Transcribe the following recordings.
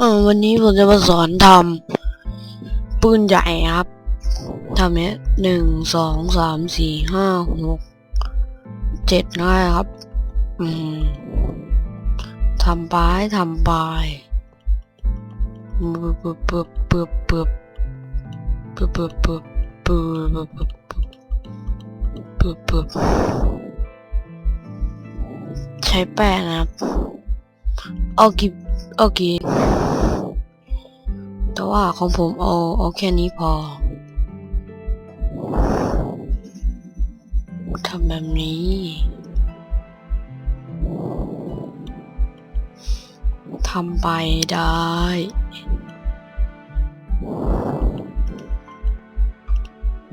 เออวันนี้ผมจะมาสอนทำปืนใหญ่ครับทำเนี้ยหนึ่งสองสามสี่ห้าหกเจ็ดง่ายครับ อืมทำไปทำไปปึ๊บปึ๊บปึ๊บปึ๊บปึ๊บปึ๊บปึ๊บปึ๊บปึ๊บปึ๊บปึ๊บปึ๊บปึ๊บใช้แป้งนะครับเอากี่เอากี่ แต่ว่าของผมเอาเอาแค่นี้พอทำแบบนี้ทำไปได้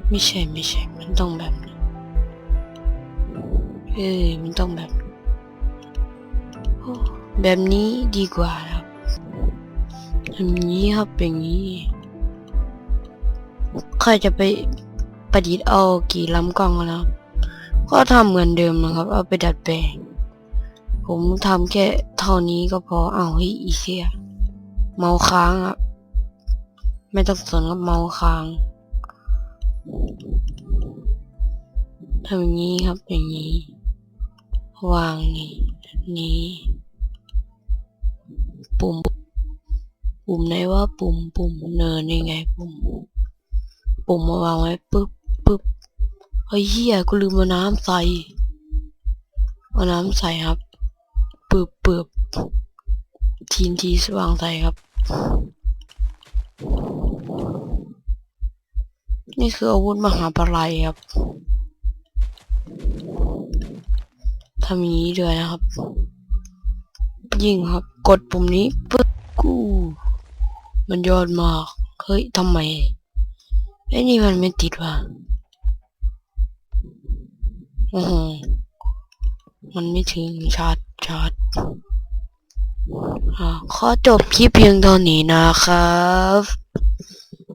ไม่ใช่ไม่ใช่ มันต้องแบบนี้เอ้ยมันต้องแบบแบบนี้ดีกว่าครั บแบบนี้ครับอย่างนี้ใครจะไปประดิษฐ์เอากี่ลำกล้องกันนะครับก็ทำเหมือนเดิมนะครับ เอาไปดัดแปลง ผมทำแค่เท่านี้ก็พอเอาวเฮ้อีเสียเมาค้างอะไม่ต้องสนกับเมาค้างทำอย่างนี้ครับอย่างนี้ วางนี่นี้ปุ่ม ปุ่มไหนว่าปุ่มปุ่มเนินนี่ไง ปุ่ม ปุ่มมาวางไว้ปึ๊บปึ๊บเฮ้ยเฮียกูลืมเอาน้ำใส่เอาน้ำใส่ครับปึ๊บปึ๊บทีนทีสว่างใส่ครับ นี่คืออาวุธมหาปลัยครับทำอย่างนี้ด้วยนะครับ ยิงครับ กดปุ่มนี้ปึ๊บ มันยอดมาก เฮ้ยทำไมไอ้นี่มันไม่ติดวะโอ้โหมันไม่ถึงชาร์จชาร์จอ่าขอจบคลิปเพียงเท่านี้นะครับ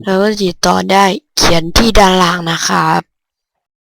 แล้วก็ติดต่อได้เขียนที่ด้านล่างนะครับ